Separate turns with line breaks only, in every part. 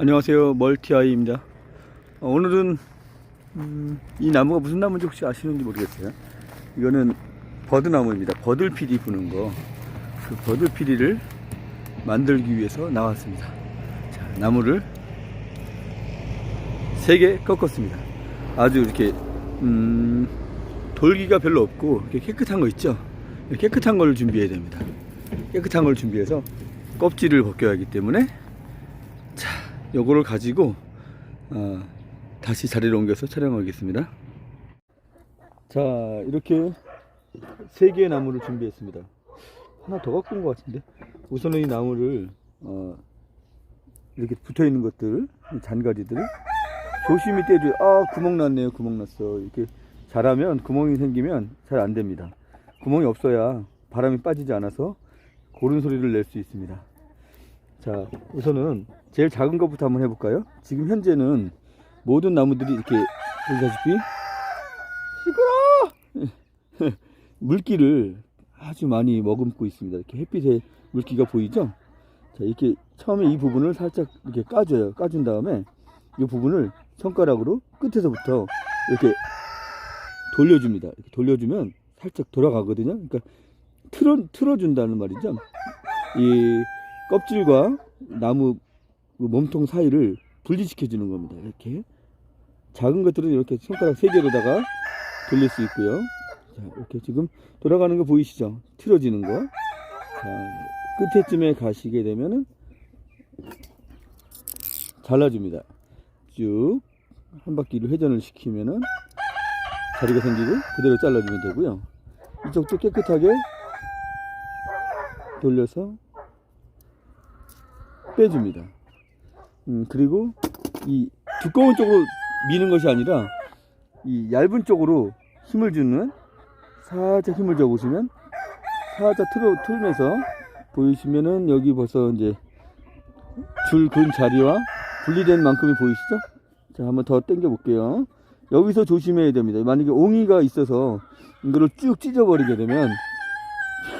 안녕하세요. 멀티아이입니다. 어, 오늘은 음, 이 나무가 무슨 나무인지 혹시 아시는지 모르겠어요. 이거는 버드나무입니다. 버들피리 부는 거그 버들피리를 만들기 위해서 나왔습니다. 자 나무를 세개 꺾었습니다. 아주 이렇게 음, 돌기가 별로 없고 깨끗한 거 있죠? 깨끗한 걸 준비해야 됩니다. 깨끗한 걸 준비해서 껍질을 벗겨야 하기 때문에 자, 요거를 가지고 어, 다시 자리를 옮겨서 촬영하겠습니다. 자, 이렇게 세 개의 나무를 준비했습니다. 하나 더 갖고 온 것 같은데 우선은 이 나무를 어, 이렇게 붙어 있는 것들, 이 잔가지들을 조심히 떼줘요. 아, 구멍 났네요. 구멍 났어. 이렇게 자라면 구멍이 생기면 잘 안 됩니다. 구멍이 없어야 바람이 빠지지 않아서 고른 소리를 낼 수 있습니다. 자, 우선은 제일 작은 것부터 한번 해볼까요? 지금 현재는 모든 나무들이 이렇게 보시다시피 시끄러! 물기를 아주 많이 머금고 있습니다. 이렇게 햇빛에 물기가 보이죠? 자, 이렇게 처음에 이 부분을 살짝 이렇게 까줘요. 까준 다음에 이 부분을 손가락으로 끝에서부터 이렇게 돌려줍니다. 이렇게 돌려주면 살짝 돌아가거든요. 그러니까 틀어, 틀어준다는 말이죠. 이 껍질과 나무 그 몸통 사이를 분리시켜 주는 겁니다. 이렇게 작은 것들은 이렇게 손가락 세 개로다가 돌릴 수 있고요. 자, 이렇게 지금 돌아가는 거 보이시죠? 틀어지는 거. 자, 끝에쯤에 가시게 되면은 잘라줍니다. 쭉 한 바퀴를 회전을 시키면은 자리가 생기고 그대로 잘라주면 되고요. 이쪽도 깨끗하게 돌려서 빼줍니다. 음, 그리고 이 두꺼운 쪽으로 미는 것이 아니라 이 얇은 쪽으로 힘을 주는 살짝 힘을 줘 보시면 살짝 틀어 틀면서 보이시면은 여기 벌써 이제 줄 근 자리와 분리된 만큼이 보이시죠? 자, 한번 더 당겨 볼게요. 여기서 조심해야 됩니다. 만약에 옹이가 있어서 이거를 쭉 찢어버리게 되면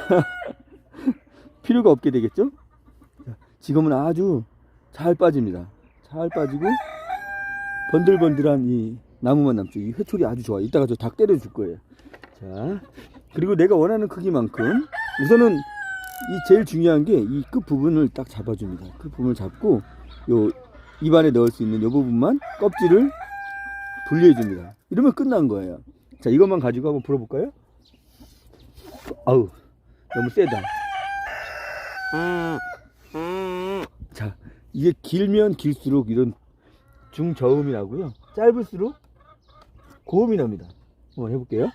필요가 없게 되겠죠? 지금은 아주 잘 빠집니다. 잘 빠지고 번들번들한 이 나무만 남죠. 이 회초리 아주 좋아요. 이따가 저 닭 때려줄 거예요. 자, 그리고 내가 원하는 크기만큼 우선은 이 제일 중요한 게 이 끝 부분을 딱 잡아줍니다. 끝 부분을 잡고 요 입안에 넣을 수 있는 요 부분만 껍질을 분리해줍니다. 이러면 끝난 거예요. 자, 이것만 가지고 한번 불어볼까요? 아우, 너무 세다. 자, 이게 길면 길수록 이런 중저음이 나고요. 짧을수록 고음이 납니다. 한번 해볼게요.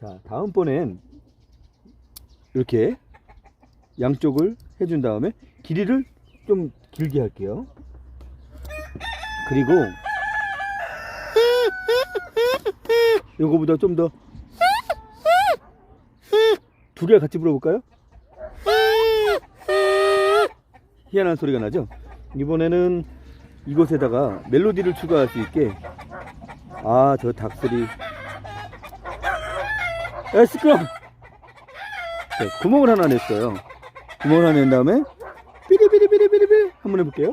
자, 다음번엔 이렇게 양쪽을 해준 다음에 길이를 좀 길게 할게요. 그리고 요거보다 좀 더 두 개 같이 불어볼까요? 희한한 소리가 나죠? 이번에는 이곳에다가 멜로디를 추가할 수 있게. 아 저 닭소리. 야 시끄러 네, 구멍을 하나 냈어요. 구멍을 하나 낸 다음에 삐리삐리삐리삐리삐리 한번 해볼게요.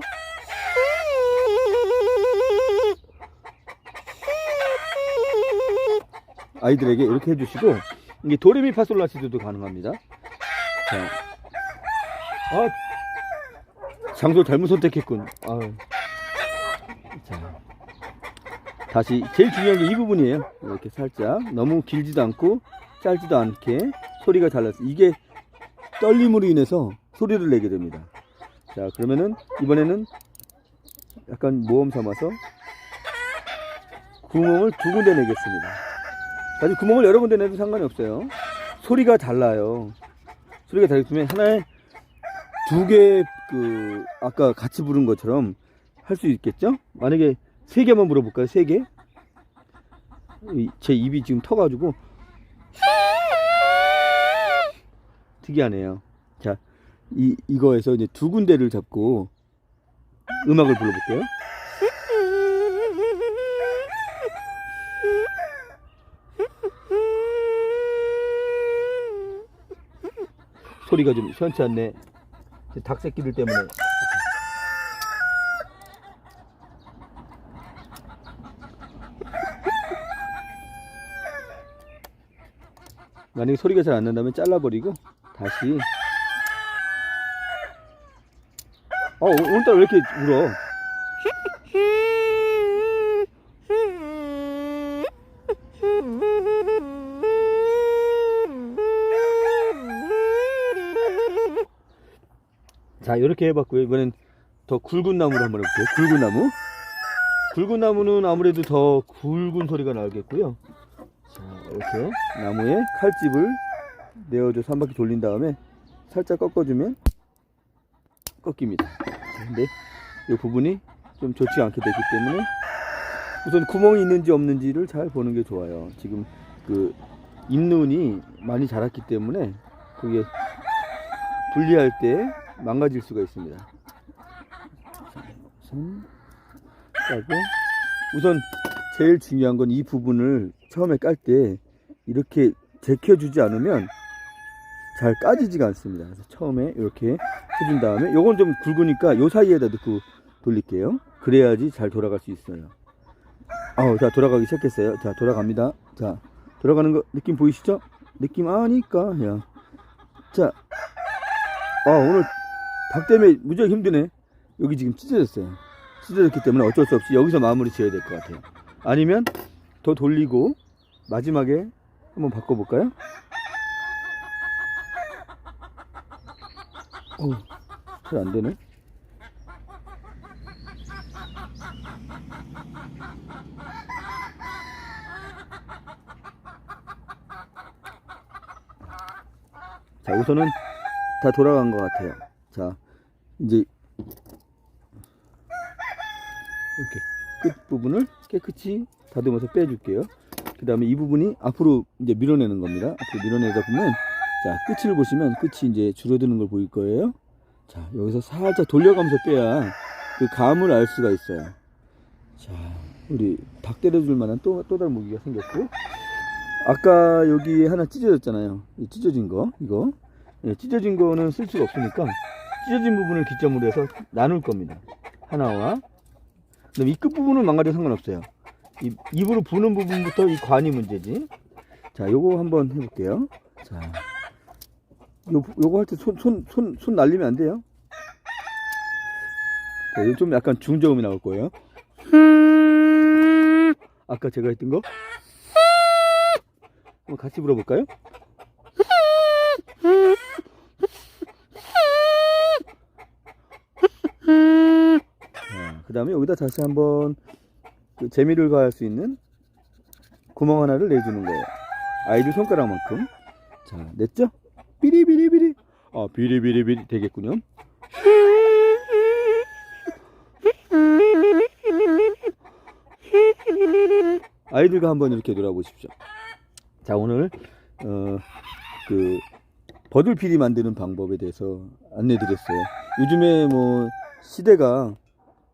아이들에게 이렇게 해주시고 이게 도레미파솔라시도도 가능합니다. 자, 아 장소 잘못 선택했군. 아유. 자, 다시 제일 중요한 게 이 부분이에요. 이렇게 살짝 너무 길지도 않고 짧지도 않게 소리가 잘 났어요. 이게 떨림으로 인해서 소리를 내게 됩니다. 자, 그러면은 이번에는 약간 모험 삼아서 구멍을 두 군데 내겠습니다. 사실 구멍을 여러 군데 내도 상관이 없어요. 소리가 달라요. 소리가 다르면 하나에 두 개 그 아까 같이 부른 것처럼 할 수 있겠죠? 만약에 세 개만 물어볼까요? 세 개? 이- 제 입이 지금 터가지고 특이하네요. 자, 이 이거에서 이제 두 군데를 잡고 음악을 불러볼게요. 소리가 좀 시원치 않네. 닭 새끼들 때문에. 만약에 소리가 잘 안 난다면 잘라버리고 다시 어 오늘따라 왜 이렇게 울어 자 이렇게 해봤고요. 이번엔 더 굵은 나무로 한번 해볼게요. 굵은 나무? 굵은 나무는 아무래도 더 굵은 소리가 나겠고요. 자 이렇게 나무에 칼집을 내어줘서 한 바퀴 돌린 다음에 살짝 꺾어주면 꺾입니다. 근데 이 부분이 좀 좋지 않게 됐기 때문에 우선 구멍이 있는지 없는지를 잘 보는 게 좋아요. 지금 그 잇눈이 많이 자랐기 때문에 그게 분리할 때 망가질 수가 있습니다 자, 우선 우선 제일 중요한 건 이 부분을 처음에 깔 때 이렇게 제껴주지 않으면 잘 까지지가 않습니다. 그래서 처음에 이렇게 해준 다음에 요건 좀 굵으니까 요 사이에다 넣고 돌릴게요. 그래야지 잘 돌아갈 수 있어요. 아우, 자, 돌아가기 시작했어요. 자, 돌아갑니다. 자, 돌아가는 거 느낌 보이시죠? 느낌 아니까, 야. 자, 아, 오늘 닭 때문에 무지하게 힘드네. 여기 지금 찢어졌어요. 찢어졌기 때문에 어쩔 수 없이 여기서 마무리 지어야 될 것 같아요. 아니면 더 돌리고 마지막에 한번 바꿔볼까요? 어우, 잘 안 되네. 자, 우선은 다 돌아간 것 같아요. 자, 이제 이렇게 끝 부분을 깨끗이 다듬어서 빼줄게요. 그 다음에 이 부분이 앞으로 이제 밀어내는 겁니다. 앞으로 밀어내다 보면 자 끝을 보시면 끝이 이제 줄어드는 걸 보일 거예요. 자 여기서 살짝 돌려가면서 빼야 그 감을 알 수가 있어요. 자 우리 닭 때려줄 만한 또, 또 다른 무기가 생겼고 아까 여기 하나 찢어졌잖아요. 이 찢어진 거 이거 예, 찢어진 거는 쓸 수가 없으니까 찢어진 부분을 기점으로 해서 나눌 겁니다. 하나와 그다음 이 끝부분은 망가져 상관없어요. 이, 입으로 부는 부분부터 이 관이 문제지. 자, 요거 한번 해볼게요. 자, 요, 요거 할 때 손, 손, 손, 손 날리면 안 돼요. 자, 이거 좀 약간 중저음이 나올 거예요. 아까 제가 했던 거. 한번 같이 불어볼까요? 그 다음에 여기다 다시 한번 그 재미를 가할 수 있는 구멍 하나를 내주는 거예요. 아이들 손가락만큼. 자, 냈죠? 비리비리비리. 아, 비리비리비리 되겠군요. 아이들과 한번 이렇게 놀아보십시오. 자, 오늘, 어, 그, 버들피리 만드는 방법에 대해서 안내 드렸어요. 요즘에 뭐, 시대가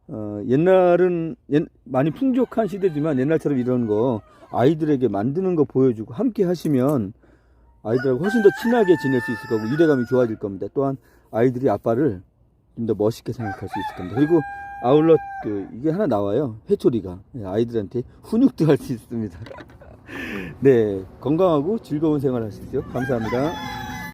어, 옛날은 옛- 많이 풍족한 시대지만 옛날처럼 이런 거 아이들에게 만드는 거 보여주고 함께 하시면 아이들하고 훨씬 더 친하게 지낼 수 있을 거고 유대감이 좋아질 겁니다. 또한 아이들이 아빠를 좀 더 멋있게 생각할 수 있을 겁니다. 그리고 아울러 그 이게 하나 나와요. 회초리가 예, 아이들한테 훈육도 할 수 있습니다. 네 건강하고 즐거운 생활 하십시오. 감사합니다.